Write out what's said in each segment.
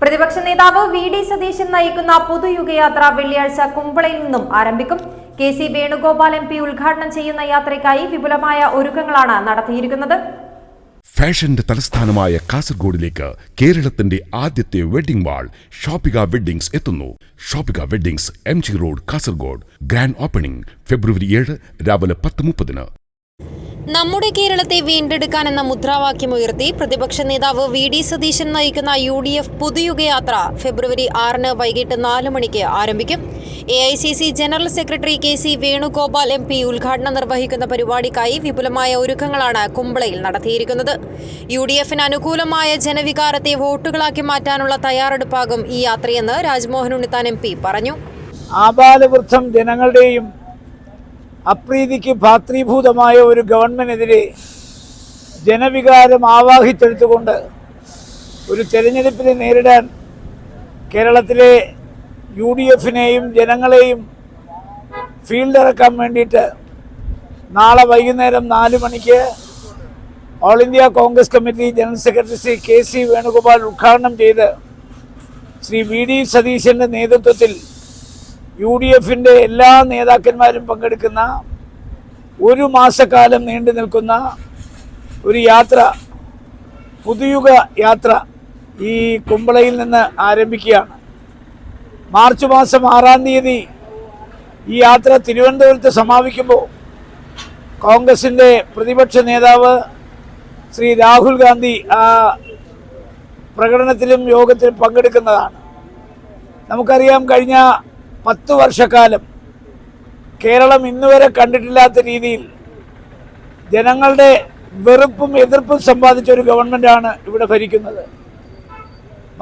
പ്രതിപക്ഷ നേതാവ് V D Satheesan നയിക്കുന്ന പുതുയുഗയാത്ര വെള്ളിയാഴ്ച കുമ്പളയിൽ നിന്നും ആരംഭിക്കും. K C Venugopal M P ഉദ്ഘാടനം ചെയ്യുന്ന യാത്രയ്ക്കായി വിപുലമായ ഒരുക്കങ്ങളാണ് നടത്തിയിരിക്കുന്നത്. ഫാഷന്റെ തലസ്ഥാനമായ കാസർഗോഡിലേക്ക് കേരളത്തിന്റെ ആദ്യത്തെ വെഡിംഗ് വാൾ ഷോപ്പിക വെഡ്ഡിംഗ്സ് എത്തുന്നു. Shoppika weddings M G road Kasaragod. Grand opening ഫെബ്രുവരി ഏഴ് രാവിലെ പത്ത് മുപ്പതിന്. നമ്മുടെ കേരളത്തെ വീണ്ടെടുക്കാൻ എന്ന മുദ്രാവാക്യമുയർത്തി പ്രതിപക്ഷ നേതാവ് വി ഡി സതീശൻ നയിക്കുന്ന യു ഡി എഫ് പുതുയുഗയാത്ര ഫെബ്രുവരി ആറിന് വൈകിട്ട് നാല് മണിക്ക് ആരംഭിക്കും. A I C C general secretary K C Venugopal M P ഉദ്ഘാടനം നിർവഹിക്കുന്ന പരിപാടിക്കായി വിപുലമായ ഒരുക്കങ്ങളാണ് കുമ്പളയിൽ നടത്തിയിരിക്കുന്നത്. യു ഡി എഫിന് അനുകൂലമായ ജനവികാരത്തെ വോട്ടുകളാക്കി മാറ്റാനുള്ള തയ്യാറെടുപ്പാകും ഈ യാത്രയെന്ന് രാജ്മോഹൻ ഉണ്ണിത്താൻ എം പി പറഞ്ഞു. ആപാലവൃദ്ധം ജനങ്ങളുടെയും അപ്രീതിക്ക് ഭാത്രീഭൂതമായ ഒരു ഗവൺമെന്റിനെതിരെ ജനവികാരം ആവാഹിച്ചെടുത്തുകൊണ്ട് ഒരു തെരഞ്ഞെടുപ്പിനെ നേരിടാൻ കേരളത്തിലെ യു ഡി എഫിനെയും ജനങ്ങളെയും ഫീൽഡിറക്കാൻ വേണ്ടിയിട്ട് നാളെ വൈകുന്നേരം നാല് മണിക്ക് all India Congress committee general secretary Shri K C Venugopal ഉദ്ഘാടനം ചെയ്ത് ശ്രീ വി ഡി സതീശന്റെ നേതൃത്വത്തിൽ യു ഡി എഫിന്റെ എല്ലാ നേതാക്കന്മാരും പങ്കെടുക്കുന്ന ഒരു മാസക്കാലം നീണ്ടു നിൽക്കുന്ന ഒരു യാത്ര പുതുയുഗ യാത്ര ഈ കുമ്പളയിൽ നിന്ന് ആരംഭിക്കുകയാണ്. മാർച്ച് മാസം ആറാം തീയതി ഈ യാത്ര തിരുവനന്തപുരത്ത് സമാപിക്കുമ്പോൾ കോൺഗ്രസിന്റെ പ്രതിപക്ഷ നേതാവ് ശ്രീ രാഹുൽ ഗാന്ധി ആ പ്രകടനത്തിലും യോഗത്തിലും പങ്കെടുക്കുന്നതാണ്. നമുക്കറിയാം കഴിഞ്ഞ പത്ത് വർഷക്കാലം കേരളം ഇന്നുവരെ കണ്ടിട്ടില്ലാത്ത രീതിയിൽ ജനങ്ങളുടെ വെറുപ്പും എതിർപ്പും സമ്പാദിച്ച ഒരു ഗവൺമെന്റാണ് ഇവിടെ ഭരിക്കുന്നത്.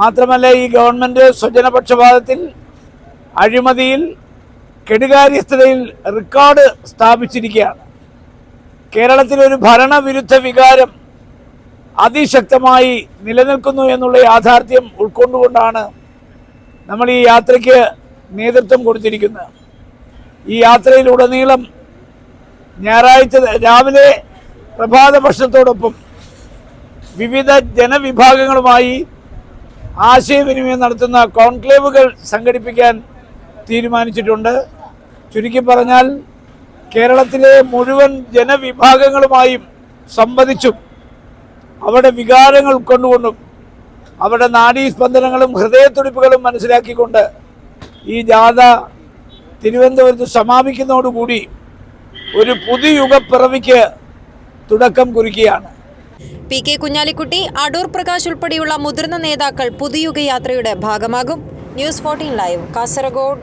മാത്രമല്ല ഈ ഗവൺമെന്റ് സ്വജനപക്ഷപാതത്തിൽ അഴിമതിയിൽ കെടുകാര്യസ്ഥതയിൽ റെക്കോർഡ് സ്ഥാപിച്ചിരിക്കുകയാണ്. കേരളത്തിലൊരു ഭരണവിരുദ്ധ വികാരം അതിശക്തമായി നിലനിൽക്കുന്നു എന്നുള്ള യാഥാർത്ഥ്യം ഉൾക്കൊണ്ടുകൊണ്ടാണ് നമ്മൾ ഈ യാത്രയ്ക്ക് നേതൃത്വം കൊടുത്തിരിക്കുന്നത് ഈ യാത്രയിലുടനീളം ഞായറാഴ്ച രാവിലെ പ്രഭാത ഭക്ഷണത്തോടൊപ്പം വിവിധ ജനവിഭാഗങ്ങളുമായി ആശയവിനിമയം നടത്തുന്ന കോൺക്ലേവുകൾ സംഘടിപ്പിക്കാൻ തീരുമാനിച്ചിട്ടുണ്ട്. ചുരുക്കി പറഞ്ഞാൽ കേരളത്തിലെ മുഴുവൻ ജനവിഭാഗങ്ങളുമായും സംവദിച്ചും അവരുടെ വികാരങ്ങൾ ഉൾക്കൊണ്ടുകൊണ്ടും അവരുടെ നാഡീസ്പന്ദനങ്ങളും ഹൃദയത്തുടിപ്പുകളും മനസ്സിലാക്കിക്കൊണ്ട് ഈ ജാഥ തിരുവനന്തപുരത്ത് സമാപിക്കുന്നതോടുകൂടി ഒരു പുതുയുഗപ്പിറവിക്ക് തുടക്കം കുറിക്കുകയാണ്. പി കെ കുഞ്ഞാലിക്കുട്ടി അടൂർ പ്രകാശ് ഉൾപ്പെടെയുള്ള മുതിർന്ന നേതാക്കൾ പുതുയുഗ യാത്രയുടെ ഭാഗമാകും. News fourteen live Kasaragod.